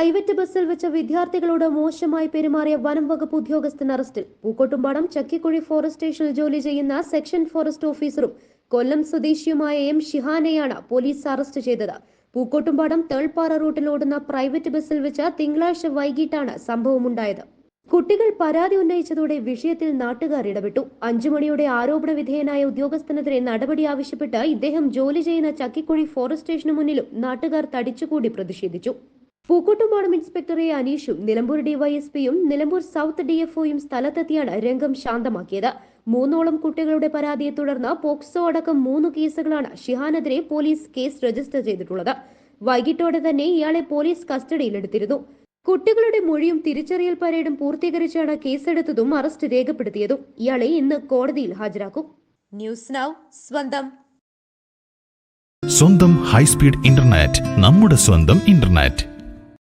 Private ബസ്സിൽ വെച്ച വിദ്യാർത്ഥികളോട് മോശമായി പെരുമാറിയ വനം വകുപ്പ് ഉദ്യോഗസ്ഥൻ അറസ്റ്റിൽ. പൂക്കോട്ടുംപാടം ചക്കിക്കുഴി ഫോറസ്റ്റ് സ്റ്റേഷനിൽ ജോലി ചെയ്യുന്ന സെക്ഷൻ ഫോറസ്റ്റ് ഓഫീസറും കൊല്ലം സ്വദേശിയുമായ എം ഷിഹാനെയാണ് പോലീസ് അറസ്റ്റ് ചെയ്തത്. പൂക്കോട്ടുംപാടം തേൾപ്പാറ റൂട്ടിൽ ഓടുന്ന പ്രൈവറ്റ് ബസ്സിൽ വെച്ച തിങ്കളാഴ്ച വൈകിട്ടാണ് സംഭവമുണ്ടായത്. കുട്ടികൾ പരാതി ഉന്നയിച്ചതോടെ വിഷയത്തിൽ നാട്ടുകാർ ഇടപെട്ടു. അഞ്ചു മണിയോടെ ആരോപണ വിധേയനായ ഉദ്യോഗസ്ഥനെതിരെ നടപടി ആവശ്യപ്പെട്ട് ഇദ്ദേഹം ജോലി ചെയ്യുന്ന ചക്കിക്കുഴി ഫോറസ്റ്റ് സ്റ്റേഷന് മുന്നിലും നാട്ടുകാർ തടിച്ചുകൂടി പ്രതിഷേധിച്ചു. പൂക്കോട്ടുംപാടം ഇൻസ്പെക്ടർ എ അനീഷും നിലമ്പൂർ ഡിവൈഎസ്പിയും നിലമ്പൂർ സൗത്ത് ഡിഎഫ്ഒയും സ്ഥലത്തെത്തിയാണ് രംഗം ശാന്തമാക്കിയത്. മൂന്നോളം കുട്ടികളുടെ പരാതിയെ തുടർന്ന് പോക്സോ അടക്കം മൂന്ന് കേസുകളാണ് ഷിഹാനെതിരെ പോലീസ് കേസ് രജിസ്റ്റർ ചെയ്തിട്ടുള്ളത്. വൈകിട്ടോടെ തന്നെ ഇയാളെ പോലീസ് കസ്റ്റഡിയിലെടുത്തിരുന്നു കുട്ടികളുടെ മൊഴിയും തിരിച്ചറിയൽ പരേഡും പൂർത്തീകരിച്ചാണ് കേസെടുത്തതും അറസ്റ്റ് രേഖപ്പെടുത്തിയതും ഇയാളെ ഇന്ന് കോടതിയിൽ ഹാജരാക്കും. ന്യൂസ് നൗ സ്വന്തം. സ്വന്തം ഹൈസ്പീഡ് ഇന്റർനെറ്റ് നമ്മുടെ സ്വന്തം ഇന്റർനെറ്റ്.